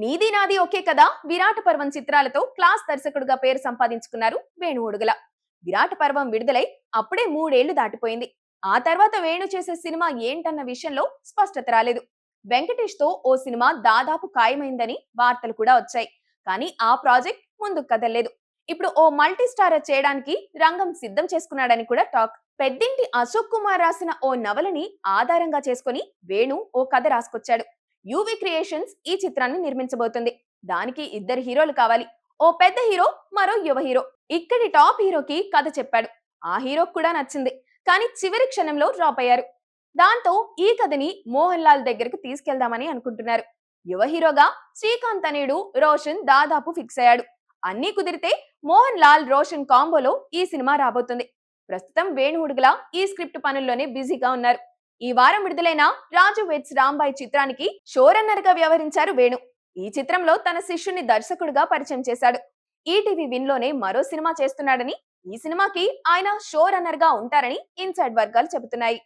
నీది నాది ఒకే కదా? విరాట పర్వం చిత్రాలతో క్లాస్ దర్శకుడుగా పేరు సంపాదించుకున్నారు వేణు ఉడుగల విరాట పర్వం విడుదలై అప్పుడే మూడేళ్ళు దాటిపోయింది. ఆ తర్వాత వేణు చేసే సినిమా ఏంటన్న విషయంలో స్పష్టత రాలేదు. వెంకటేష్తో ఓ సినిమా దాదాపు ఖాయమైందని వార్తలు కూడా వచ్చాయి. కానీ ఆ ప్రాజెక్ట్ ముందుకు కదలలేదు. ఇప్పుడు ఓ మల్టీ స్టార్ చేయడానికి రంగం సిద్ధం చేసుకున్నాడని కూడా టాక్. పెద్దింటి అశోక్ కుమార్ రాసిన ఓ నవలని ఆధారంగా చేసుకొని వేణు ఓ కథ రాసుకొచ్చాడు. యూవి క్రియేషన్స్ ఈ చిత్రాన్ని నిర్మించబోతుంది. దానికి ఇద్దరు హీరోలు కావాలి. ఓ పెద్ద హీరో మరో యువ హీరో. ఇక్కడి టాప్ హీరోకి కథ చెప్పాడు. ఆ హీరో కూడా నచ్చింది. కానీ చివరి క్షణంలో డ్రాప్ అయ్యారు. దాంతో ఈ కథని మోహన్ లాల్ దగ్గరకు తీసుకెళ్దామని అనుకుంటున్నారు. యువ హీరోగా శ్రీకాంత్ అనేడు రోషన్ దాదాపు ఫిక్స్ అయ్యాడు. అన్నీ కుదిరితే మోహన్ లాల్ రోషన్ కాంబోలో ఈ సినిమా రాబోతుంది. ప్రస్తుతం వేణుహుడుగుల ఈ స్క్రిప్ట్ పనుల్లోనే బిజీగా ఉన్నారు. ఈ వారం విడుదలైన రాజు వెట్స్ రాంబాయ్ చిత్రానికి షోరన్నర్గా వ్యవహరించారు వేణు. ఈ చిత్రంలో తన శిష్యుని దర్శకుడిగా పరిచయం చేశాడు. ఈటీవీ విన్లోనే మరో సినిమా చేస్తున్నాడని ఈ సినిమాకి ఆయన షో రన్నర్గా ఉంటారని ఇన్సైడ్ వర్గాలు చెబుతున్నాయి.